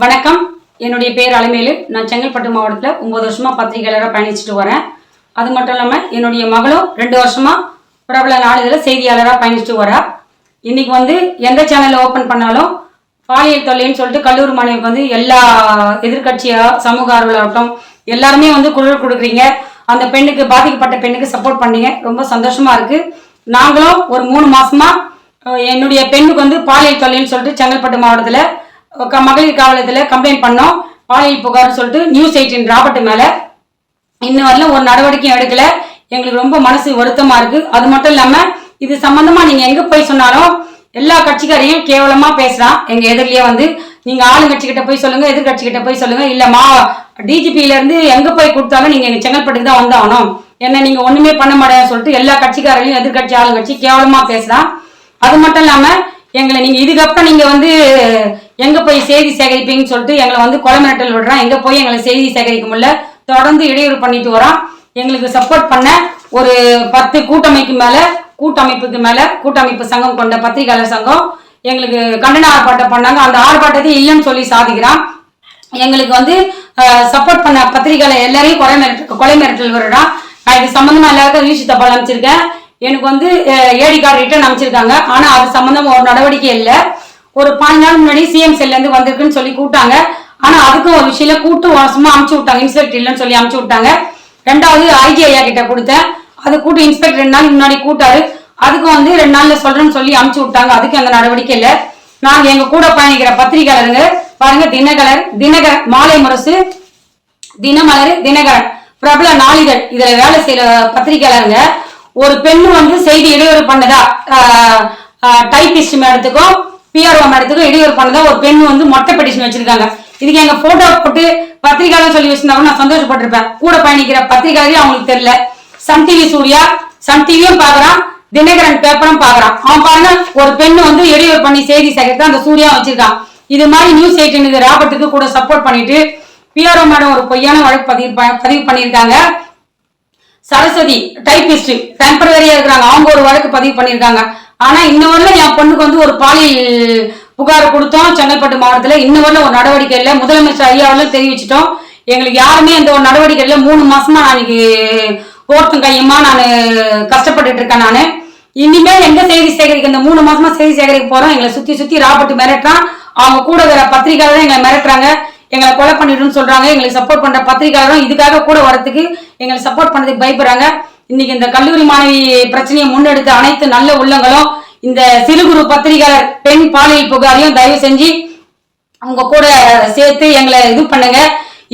வணக்கம். என்னுடைய பேர் அலைமேலு. நான் செங்கல்பட்டு மாவட்டத்தில் ஒம்பது வருஷமாக பத்திரிகையாளராக பயணிச்சுட்டு வரேன். அது மட்டும் இல்லாமல் என்னுடைய மகளும் ரெண்டு வருஷமாக பிரபல நாளிதழில் செய்தியாளராக பயணிச்சுட்டு வரா. இன்றைக்கி வந்து எந்த சேனலில் ஓப்பன் பண்ணாலும் பாலியல் தொல்லைன்னு சொல்லிட்டு கல்லூரி மாணவிக்கு வந்து எல்லா எதிர்கட்சியாக சமூக ஆர்வலாகட்டும் எல்லாருமே வந்து குரல் கொடுக்குறீங்க. அந்த பெண்ணுக்கு பாதிக்கப்பட்ட பெண்ணுக்கு சப்போர்ட் பண்ணீங்க. ரொம்ப சந்தோஷமாக இருக்குது நாங்களும் ஒரு மூணு மாதமாக என்னுடைய பெண்ணுக்கு வந்து பாலியல் தொல்லைன்னு சொல்லிட்டு செங்கல்பட்டு மாவட்டத்தில் மகளிர் காவலத்தில் கம்ப்ளைண்ட் பண்ணோம். பாலியல் புகார்னு சொல்லிட்டு நியூஸ் எயிட்டின் ராபர்ட் மேலே. இன்ன வரலும் ஒரு நடவடிக்கையும் எடுக்கல. எங்களுக்கு ரொம்ப மனசு வருத்தமாக இருக்குது அது மட்டும் இல்லாமல் இது சம்மந்தமாக நீங்கள் எங்கே போய் சொன்னாலும் எல்லா கட்சிக்காரையும் கேவலமாக பேசுகிறான் எங்கள் எதிரிலேயே வந்து நீங்கள் ஆளுங்கட்சிக்கிட்ட போய் சொல்லுங்கள் எதிர்கட்சிக்கிட்ட போய் சொல்லுங்கள் இல்லை மா டிஜிபியிலேருந்து எங்கே போய் கொடுத்தாலும் நீங்கள் எங்கள் செங்கல்பட்டுக்கு தான் வந்தாகணும் என்ன நீங்கள் ஒன்றுமே பண்ண மாட்டேன்னு சொல்லிட்டு எல்லா கட்சிக்காரையும் எதிர்கட்சி ஆளுங்கட்சி கேவலமாக பேசுகிறான் அது மட்டும் இல்லாமல் எங்களை நீங்கள் இதுக்கப்புறம் நீங்கள் வந்து எங்க போய் செய்தி சேகரிப்பீங்கன்னு சொல்லிட்டு எங்களை வந்து கொலை மிரட்டல் விடுறான். எங்க போய் எங்களை செய்தி சேகரிக்க முடியல? தொடர்ந்து இடையூறு பண்ணிட்டு வரோம் எங்களுக்கு சப்போர்ட் பண்ண ஒரு பத்து கூட்டமைக்கு மேல கூட்டமைப்புக்கு மேல கூட்டமைப்பு சங்கம் கொண்ட பத்திரிகையாளர் சங்கம் எங்களுக்கு கண்டன ஆர்ப்பாட்டம் பண்ணாங்க. அந்த ஆர்ப்பாட்டத்தை இல்லைன்னு சொல்லி சாதிக்கிறான். எங்களுக்கு வந்து சப்போர்ட் பண்ண பத்திரிகையாளர் எல்லாரையும் கொலை மிரட்டல் கொலை மிரட்டல் வருடான் நான் இது சம்பந்தமா எல்லாருக்கும் ரீசி தபால் அமைச்சிருக்கேன் எனக்கு வந்து ஏடி கார்டு ரிட்டர்ன் அமைச்சிருக்காங்க ஆனா அது சம்பந்தமா ஒரு நடவடிக்கை இல்லை. ஒரு பாஞ்சு நாள் முன்னாடி சிஎம் செல்ல இருந்து வந்திருக்குன்னு சொல்லி கூட்டாங்க ஆனா அதுக்கும் ஒரு விஷயம் கூட்டு வாசமா அமுச்சு விட்டாங்க. இன்ஸ்பெக்டர் இல்லைன்னு சொல்லி அமுச்சு விட்டாங்க. ரெண்டாவது ஐஜி ஐயா கிட்ட கொடுத்தேன். அது கூட்டு இன்ஸ்பெக்டர் ரெண்டு நாள் முன்னாடி கூட்டாரு அதுக்கும் வந்து ரெண்டு நாள்ல சொல்றேன்னு சொல்லி அமுச்சு விட்டாங்க. அதுக்கு அந்த நடவடிக்கை இல்லை. நாங்க எங்க கூட பயணிக்கிற பத்திரிகையாளருங்க பாருங்க தினகலர் தினகரன் மாலை முரசு தினமலர் தினகரன் பிரபல நாளிதழ். இதுல வேலை செய்யற பத்திரிகையாளருங்க. ஒரு பெண்ணு வந்து செய்தி இடையூறு பண்ணதா? டைபிஸ்ட் மேடத்துக்கும் பிஆர்ஓ மேடத்துக்கும் இடையூறு பண்ணதா ஒரு பெண் வந்து மொட்டை பெட்டிஷன் வச்சிருக்காங்க. இதுக்கு எங்க போட்டோ போட்டு பத்திரிகையில சொல்லி வச்சிருந்தா கூட நான் சந்தோஷப்பட்டிருப்பேன். கூட பயணிக்கிற பத்திரிகையாளரையும் அவங்களுக்கு தெரியல. சன் டிவி சூர்யா சன் டிவியும் பாக்குறான் தினகரன் பேப்பரும் பாக்குறான் அவன் பாருங்க ஒரு பெண் வந்து இடையூறு பண்ணி செய்தி சேகரித்து அந்த சூர்யா வச்சிருக்கான். இது மாதிரி நியூஸ் எயிட்டின் இது ராபர்ட்டுக்கு கூட சப்போர்ட் பண்ணிட்டு பிஆர்ஓ மேடம் ஒரு பொய்யான வழக்கு பதிவு ப- பதிவு பண்ணியிருக்காங்க. சரஸ்வதி டைபிஸ்ட் டெம்பரவரியா இருக்கிறாங்க. அவங்க ஒரு வழக்கு பதிவு பண்ணியிருக்காங்க. ஆனா இன்ன வரல என் பொண்ணுக்கு வந்து ஒரு பாலியல் புகார் கொடுத்தோம் செங்கல்பட்டு மாவட்டத்துல. இன்ன வரல ஒரு நடவடிக்கை இல்லை. முதலமைச்சர் ஐயாவில் தெரிவிச்சிட்டோம். எங்களுக்கு யாருமே அந்த ஒரு நடவடிக்கை இல்லை. மூணு மாசமா நான் இன்னைக்கு கையுமா நான் கஷ்டப்பட்டுட்டு இருக்கேன் நான். இனிமேல் எங்க செய்தி சேகரிக்க இந்த மூணு மாசமா செய்தி சேகரிக்க போறோம். எங்களை சுத்தி சுத்தி ராபர்ட் மிரட்டுறான். அவங்க கூட வேற பத்திரிகையாளரும் எங்களை மிரட்டுறாங்க. எங்களை கொலை பண்ணிடுன்னு சொல்றாங்க. எங்களுக்கு சப்போர்ட் பண்ற பத்திரிகையாளரும் இதுக்காக கூட வரதுக்கு எங்களை சப்போர்ட் பண்ணதுக்கு பயப்படுறாங்க. இன்னைக்கு இந்த கல்லூரி மாணவி பிரச்சனையை முன்னெடுத்த அனைத்து நல்ல உள்ளங்களும் இந்த சிறு குறு பத்திரிகையாளர் பெண் பாலியல் புகாரையும் தயவு செஞ்சு உங்க கூட சேர்த்து எங்களை இது பண்ணுங்க.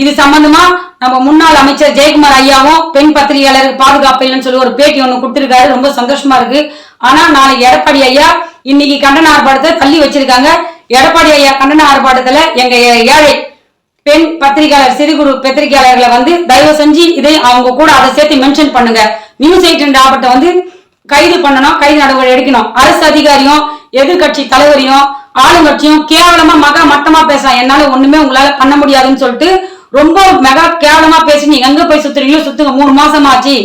இது சம்பந்தமா நம்ம முன்னாள் அமைச்சர் ஜெயக்குமார் ஐயாவும் பெண் பத்திரிகையாளருக்கு பாதுகாப்பு இல்லைன்னு சொல்லி ஒரு பேட்டி ஒண்ணு கொடுத்திருக்காரு. ரொம்ப சந்தோஷமா இருக்கு. ஆனா நாளைக்கு எடப்பாடி ஐயா இன்னைக்கு கண்டன ஆர்ப்பாட்டத்தை தள்ளி வச்சிருக்காங்க. எடப்பாடி ஐயா கண்டன ஆர்ப்பாட்டத்துல எங்க ஏழை பெண் பத்திரிகையாளர் சிறு குறு பத்திரிகையாளர்களை வந்து தயவு செஞ்சு இதை அவங்க கூட அதை சேர்த்து மென்ஷன் பண்ணுங்க. நியூஸ் எயிட்டின் ராபர்ட்டை வந்து கைது பண்ணணும் கைது நடவடிக்கை எடுக்கணும். அரசு அதிகாரியும் எதிர்க்கட்சி தலைவரையும் ஆளுங்கட்சியும் கேவலமா மகா மட்டமா பேசலாம். என்னால ஒண்ணுமே உங்களால பண்ண முடியாதுன்னு சொல்லிட்டு ரொம்ப மெகா கேவலமா பேசி நீங்க எங்க போய் சுத்துறீங்களோ சுத்துங்க. மூணு மாசம் ஆச்சு.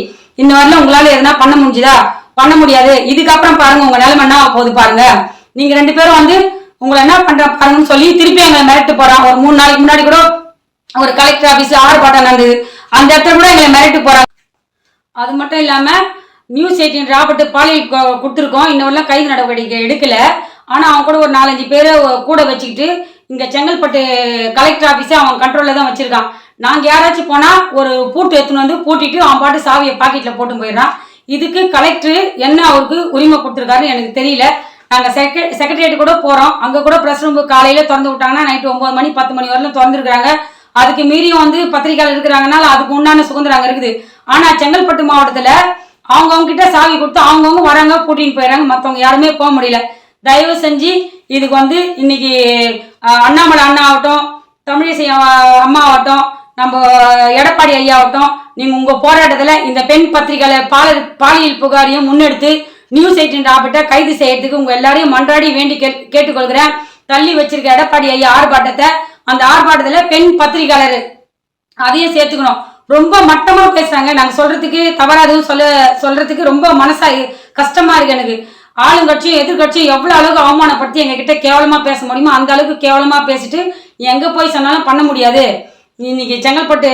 இந்த மாதிரிலாம் உங்களால எதுனா பண்ண முடிஞ்சுதா? பண்ண முடியாது. இதுக்கப்புறம் பாருங்க உங்க நிலைமை என்ன ஆகப் போகுது பாருங்க. நீங்க ரெண்டு பேரும் வந்து உங்களை என்ன பண்ற பாருங்கன்னு சொல்லி திருப்பி எங்களை மிரட்டு போறான். ஒரு மூணு நாளைக்கு முன்னாடி கூட ஒரு கலெக்டர் ஆபீஸ் ஆர்ப்பாட்டம் நடந்தது. அந்த இடத்துல கூட எங்களை மிரட்டு போறாங்க. அது மட்டும் இல்லாம நியூஸ் எயிட்டின் ராபர்ட் பாலியல் கொடுத்துருக்கோம். இன்னொருலாம் கைது நடவடிக்கை எடுக்கல. ஆனா அவன் கூட ஒரு நாலஞ்சு பேரை கூட வச்சுக்கிட்டு இங்க செங்கல்பட்டு கலெக்டர் ஆபீஸை அவன் கண்ட்ரோல்ல தான் வச்சிருக்கான். நாங்க யாராச்சும் போனா ஒரு பூட்டு எடுத்துன்னு வந்து பூட்டிட்டு அவன் பாட்டு சாவியை பாக்கெட்ல போட்டு போயிடுறான். இதுக்கு கலெக்டர் என்ன அவருக்கு உரிமை கொடுத்துருக்காருன்னு எனக்கு தெரியல. நாங்க செக்ரட்டரியேட் கூட போகிறோம் அங்கே கூட ப்ரெஸ் ரூம் காலையில் திறந்து விட்டாங்கன்னா நைட்டு ஒம்பது மணி பத்து மணி வரலும் திறந்துருக்குறாங்க. அதுக்கு மீறியும் வந்து பத்திரிகையாளர் இருக்கிறாங்கனால அதுக்கு உண்டான சுதந்திரம் அங்கே இருக்குது. ஆனால் செங்கல்பட்டு மாவட்டத்தில் அவங்கவுங்க கிட்ட சாவி கொடுத்து அவங்கவுங்க வராங்க கூட்டின்னு போயிடுறாங்க மற்றவங்க யாருமே போக முடியல. தயவு செஞ்சு இதுக்கு வந்து இன்னைக்கு அண்ணாமலை அண்ணா ஆகட்டும் தமிழிசை அம்மா ஆகட்டும் நம்ம எடப்பாடி ஐயா ஆகட்டும் நீங்கள் உங்கள் போராட்டத்தில் இந்த பெண் பத்திரிகையாளர் பாலியல் பாலியல் புகாரையும் முன்னெடுத்து நியூஸ் எயிட்டின் ராபர்ட்டை கைது செய்யறதுக்கு உங்க எல்லாரையும் மன்றாடி வேண்டி கேட் கேட்டுக்கொள்கிறேன். தள்ளி வச்சிருக்க எடப்பாடி ஐயா ஆர்ப்பாட்டத்தை அந்த ஆர்ப்பாட்டத்துல பெண் பத்திரிகையாளர் அதையும் சேர்த்துக்கணும். ரொம்ப மட்டமா பேசுறாங்க. நாங்க சொல்றதுக்கு தவறா எதுவும் சொல்ல சொல்றதுக்கு ரொம்ப மனசா கஷ்டமா இருக்கு எனக்கு. ஆளுங்கட்சியும் எதிர்கட்சியும் எவ்வளவு அளவுக்கு அவமானப்படுத்தி எங்க கிட்ட கேவலமா பேச முடியுமோ அந்த அளவுக்கு கேவலமா பேசிட்டு எங்கே போய் சொன்னாலும் பண்ண முடியாது. இன்னைக்கு செங்கல்பட்டு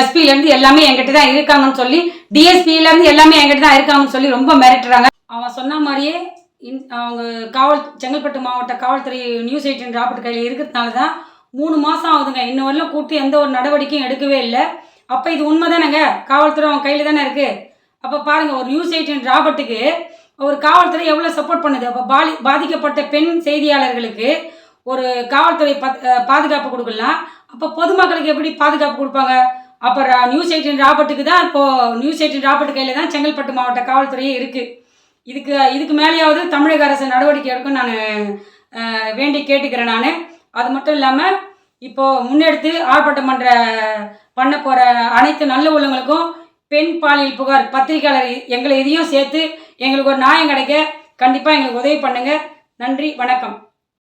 எஸ்பிலேருந்து எல்லாமே என்கிட்ட தான் இருக்காங்கன்னு சொல்லி டிஎஸ்பிலேருந்து எல்லாமே என்கிட்ட தான் இருக்காங்கன்னு சொல்லி ரொம்ப மிரட்டுறாங்க. அவன் சொன்ன மாதிரியே இன்- அவங்க காவல் செங்கல்பட்டு மாவட்ட காவல்துறை நியூஸ் எயிட்டின் ராபர்ட் கையில் இருக்கிறதுனால தான் மூணு மாதம் ஆகுதுங்க. இன்ன வரலாம் கூட்டி எந்த ஒரு நடவடிக்கையும் எடுக்கவே இல்லை. அப்போ இது உண்மை தானேங்க காவல்துறை அவன் கையில் தானே இருக்குது அப்போ பாருங்கள் ஒரு நியூஸ் எயிட்டின் ராபர்ட்டுக்கு ஒரு காவல்துறை எவ்வளோ சப்போர்ட் பண்ணுது? அப்போ பாலி பாதிக்கப்பட்ட பெண் செய்தியாளர்களுக்கு ஒரு காவல்துறை பத் பாதுகாப்பு கொடுக்கலாம். அப்போ பொதுமக்களுக்கு எப்படி பாதுகாப்பு கொடுப்பாங்க? அப்போ ரா- நியூஸ் எயிட்டின் ராபர்ட்டுக்கு தான் இப்போது நியூஸ் எயிட்டின் ராபர்ட் கையில் தான் செங்கல்பட்டு மாவட்ட காவல்துறையே இருக்குது இதுக்கு இதுக்கு மேலேயாவது தமிழக அரசு நடவடிக்கை எடுக்கும் நான் வேண்டி கேட்டுக்கிறேன் நான். அது மட்டும் இல்லாமல் இப்போது முன்னெடுத்து ஆர்ப்பாட்டம் பண்ணுற பண்ண போகிற அனைத்து நல்ல உள்ளவங்களுக்கும் பெண் பாலியல் புகார் பத்திரிகையாளர் எங்களை இதையும் சேர்த்து எங்களுக்கு ஒரு நியாயம் கிடைக்க கண்டிப்பாக எங்களுக்கு உதவி பண்ணுங்கள் நன்றி வணக்கம்.